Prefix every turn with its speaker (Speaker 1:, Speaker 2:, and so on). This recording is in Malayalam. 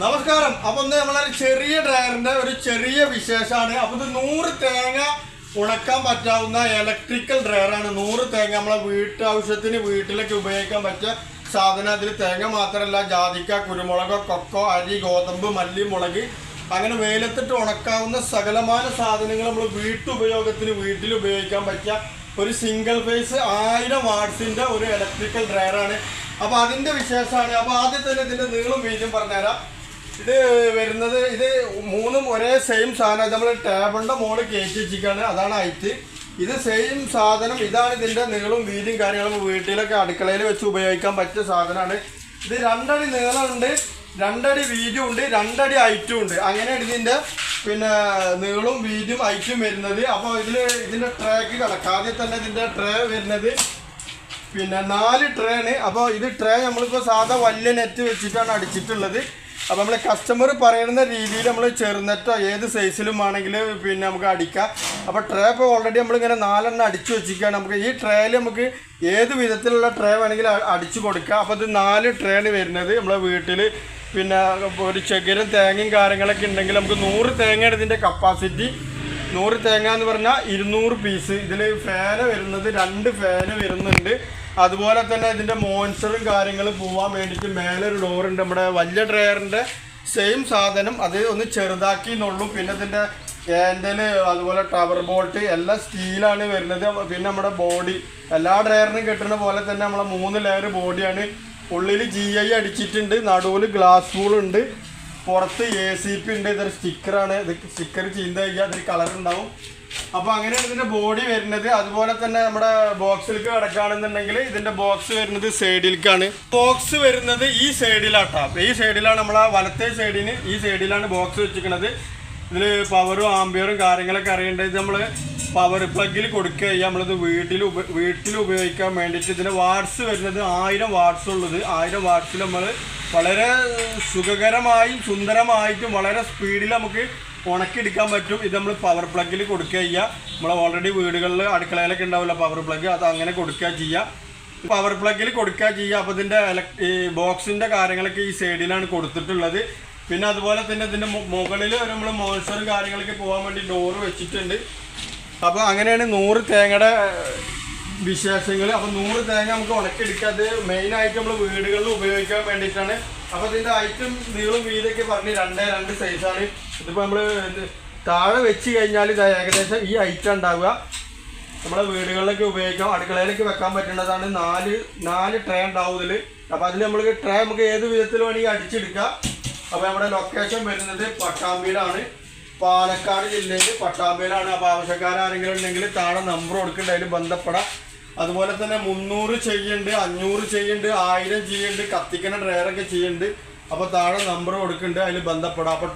Speaker 1: നമസ്കാരം. അപ്പൊ ഇന്ന് നമ്മളൊരു ചെറിയ ഡ്രയറിന്റെ ഒരു ചെറിയ വിശേഷമാണ്. അപ്പൊ ഇത് നൂറ് തേങ്ങ ഉണക്കാൻ പറ്റാവുന്ന ഇലക്ട്രിക്കൽ ഡ്രയറാണ് നൂറ് തേങ്ങ നമ്മളെ വീട്ടാവശ്യത്തിന് വീട്ടിലേക്ക് ഉപയോഗിക്കാൻ പറ്റിയ സാധനം. അതിൽ തേങ്ങ മാത്രമല്ല ജാതിക്ക കുരുമുളക് കൊക്കോ അരി ഗോതമ്പ് മല്ലി മുളക് അങ്ങനെ വെയിലത്തിട്ട് ഉണക്കാവുന്ന സകലമായ സാധനങ്ങൾ നമ്മൾ വീട്ടുപയോഗത്തിന് വീട്ടിൽ ഉപയോഗിക്കാൻ പറ്റിയ ഒരു സിംഗിൾ ഫേസ് ആയിരം വാട്സിന്റെ ഒരു ഇലക്ട്രിക്കൽ ഡ്രയറാണ് അപ്പോൾ അതിന്റെ വിശേഷമാണ്. അപ്പോൾ ആദ്യം തന്നെ ഇതിന്റെ നീളം വീതിയും പറഞ്ഞുതരാം. ഇത് വരുന്നത് ഇത് മൂന്നും ഒരേ സെയിം സാധനം. നമ്മൾ ടേബിളിന്റെ മോൾ കയറ്റി വെച്ചിരിക്കുകയാണ്. അതാണ് ഹൈറ്റ് ഇത് സെയിം സാധനം. ഇതാണ് ഇതിന്റെ നീളവും വീതിയും കാര്യങ്ങളും വീട്ടിലൊക്കെ അടുക്കളയിൽ വെച്ച് ഉപയോഗിക്കാൻ പറ്റിയ സാധനമാണ്. ഇത് രണ്ടടി നീളമുണ്ട് രണ്ടടി വീതിയും ഉണ്ട് രണ്ടടി ഹൈറ്റും ഉണ്ട്. അങ്ങനെയാണ് ഇതിന്റെ പിന്നെ നീളവും വീതിയും ഹൈറ്റും വരുന്നത്. അപ്പോൾ ഇതിൽ ഇതിന്റെ ട്രേക്ക് കിടക്കാം ആദ്യം തന്നെ ഇതിന്റെ ട്രേ വരുന്നത്. പിന്നെ നാല് ട്രേ ആണ്. അപ്പോൾ ഇത് ട്രേ നമ്മളിപ്പോൾ സാധാ വലിയ നെറ്റ് വെച്ചിട്ടാണ് അടിച്ചിട്ടുള്ളത്. അപ്പോൾ നമ്മൾ കസ്റ്റമർ പറയുന്ന രീതിയിൽ നമ്മൾ ചെറുനെറ്റോ ഏത് സൈസിലും ആണെങ്കിൽ പിന്നെ നമുക്ക് അടിക്കാം. അപ്പോൾ ട്രേ ഇപ്പോൾ ഓൾറെഡി നമ്മളിങ്ങനെ നാലെണ്ണം അടിച്ചു വെച്ചിരിക്കുകയാണ്. നമുക്ക് ഈ ട്രേയിൽ നമുക്ക് ഏത് വിധത്തിലുള്ള ട്രേ വേണമെങ്കിലും അ- അടിച്ചു കൊടുക്കാം. അപ്പോൾ ഇത് നാല് ട്രേയാണ് വരുന്നത് നമ്മളെ വീട്ടിൽ പിന്നെ ഒരു ചകിരും തേങ്ങയും കാര്യങ്ങളൊക്കെ ഉണ്ടെങ്കിൽ നമുക്ക് നൂറ് തേങ്ങയാണ് ഇതിന്റെ കപ്പാസിറ്റി നൂറ് തേങ്ങ എന്ന് പറഞ്ഞാൽ ഇരുന്നൂറ് പീസ് ഇതിൽ ഫാന് വരുന്നത് രണ്ട് ഫാന് വരുന്നുണ്ട്. അതുപോലെ തന്നെ ഇതിന്റെ മോൺസറും കാര്യങ്ങളും പോവാൻ വേണ്ടിയിട്ട് മേലെ ഒരു ഡോറുണ്ട് നമ്മുടെ വലിയ ഡ്രയറിന്റെ സെയിം സാധനം അത് ഒന്ന് ചെറുതാക്കി എന്നുള്ളൂ. പിന്നെ ഇതിന്റെ ഹാൻഡൽ അതുപോലെ ടവർ ബോൾട്ട് എല്ലാം സ്റ്റീലാണ് വരുന്നത്. പിന്നെ നമ്മുടെ ബോഡി എല്ലാ ഡ്രയറിനും കിട്ടുന്ന പോലെ തന്നെ നമ്മളെ മൂന്ന് ലെയർ ബോഡിയാണ് ഉള്ളിൽ ജി ഐ അടിച്ചിട്ടുണ്ട്. നടുവിൽ ഗ്ലാസ് ഫൂൾ ഉണ്ട്. പുറത്ത് എ സി പി ഉണ്ട്. ഇതൊരു സ്റ്റിക്കറാണ് ഇത് സ്റ്റിക്കർ ചെയ്ത് കഴിഞ്ഞാൽ അതിൽ കളർ ഉണ്ടാവും. അപ്പോൾ അങ്ങനെയാണ് ഇതിന്റെ ബോഡി വരുന്നത്. അതുപോലെ തന്നെ നമ്മുടെ ബോക്സിലേക്ക് കിടക്കുകയാണെന്നുണ്ടെങ്കിൽ ഇതിന്റെ ബോക്സ് വരുന്നത് സൈഡിലേക്കാണ് ബോക്സ് വരുന്നത് ഈ സൈഡിലാട്ടോ ഈ സൈഡിലാണ് നമ്മളെ വലത്തെ സൈഡിന് ഈ സൈഡിലാണ് ബോക്സ് വെച്ചിരിക്കുന്നത് ഇതിൽ പവറും ആംബിയറും കാര്യങ്ങളൊക്കെ അറിയേണ്ടത് നമ്മൾ പവർ പ്ലഗിൽ കൊടുക്കുക. ചെയ്യുക നമ്മളിത് വീട്ടിൽ വീട്ടിൽ ഉപയോഗിക്കാൻ വേണ്ടിയിട്ട് ഇതിന് വാട്സ് വരുന്നത് ആയിരം വാട്സ് ഉള്ളത്. ആയിരം വാട്സിൽ നമ്മൾ വളരെ സുഖകരമായും സുന്ദരമായിട്ടും വളരെ സ്പീഡിൽ നമുക്ക് ഉണക്കിയെടുക്കാൻ പറ്റും. ഇത് നമ്മൾ പവർ പ്ലഗിൽ കൊടുക്കുക ചെയ്യുക നമ്മൾ ഓൾറെഡി വീടുകളിൽ അടുക്കളയിലൊക്കെ ഉണ്ടാവില്ല പവർ പ്ലഗ് അത് അങ്ങനെ കൊടുക്കുക ചെയ്യുക പവർ പ്ലഗിൽ കൊടുക്കുക ചെയ്യുക അപ്പോൾ ഇതിന്റെ ഈ ബോക്സിന്റെ കാര്യങ്ങളൊക്കെ ഈ സൈഡിലാണ് കൊടുത്തിട്ടുള്ളത്. പിന്നെ അതുപോലെ തന്നെ ഇതിന്റെ മുകളിൽ നമ്മൾ മോൺസറും കാര്യങ്ങളൊക്കെ പോകാൻ വേണ്ടി ഡോറ് വെച്ചിട്ടുണ്ട്. അപ്പോൾ അങ്ങനെയാണ് നൂറ് തേങ്ങയുടെ വിശേഷങ്ങൾ അപ്പോൾ നൂറ് തേങ്ങ നമുക്ക് ഉണക്കിയെടുക്കാതെ മെയിൻ ആയിട്ട് നമ്മൾ വീടുകളിൽ ഉപയോഗിക്കാൻ വേണ്ടിയിട്ടാണ്. അപ്പോൾ ഇതിന്റെ ഐറ്റം നീളും വീതൊക്കെ പറഞ്ഞ് രണ്ടേ രണ്ട് സൈസാണ് ഇതിപ്പോൾ നമ്മൾ താഴെ വെച്ച് കഴിഞ്ഞാൽ ഇത് ഏകദേശം ഈ ഐറ്റം ഉണ്ടാവുക. നമ്മളെ വീടുകളിലൊക്കെ ഉപയോഗിക്കാം. അടുക്കളയിലേക്ക് വെക്കാൻ പറ്റുന്നതാണ് നാല് നാല് ട്രേ ഉണ്ടാവും ഇതിൽ അപ്പോൾ അതിൽ നമ്മൾ ട്രേ നമുക്ക് ഏത് വിധത്തിൽ വേണമെങ്കിൽ അടിച്ചെടുക്കാം. അപ്പോൾ നമ്മുടെ ലൊക്കേഷൻ വരുന്നത് പട്ടാമ്പിയിലാണ്. പാലക്കാട് ജില്ലയിൽ പട്ടാമ്പിയിലാണ്. അപ്പോൾ ആവശ്യക്കാരെങ്കിലും ഉണ്ടെങ്കിൽ താഴെ നമ്പർ കൊടുക്കേണ്ട അതിൽ ബന്ധപ്പെടാം. അതുപോലെ തന്നെ മുന്നൂറ് ചെയ്യുന്നുണ്ട് അഞ്ഞൂറ് ചെയ്യുന്നുണ്ട് ആയിരം ചെയ്യുന്നുണ്ട് കത്തിക്കണ ഡ്രയറൊക്കെ ചെയ്യുന്നുണ്ട്. അപ്പോൾ താഴെ നമ്പർ കൊടുക്കുന്നുണ്ട് അതിൽ ബന്ധപ്പെടാം. അപ്പോൾ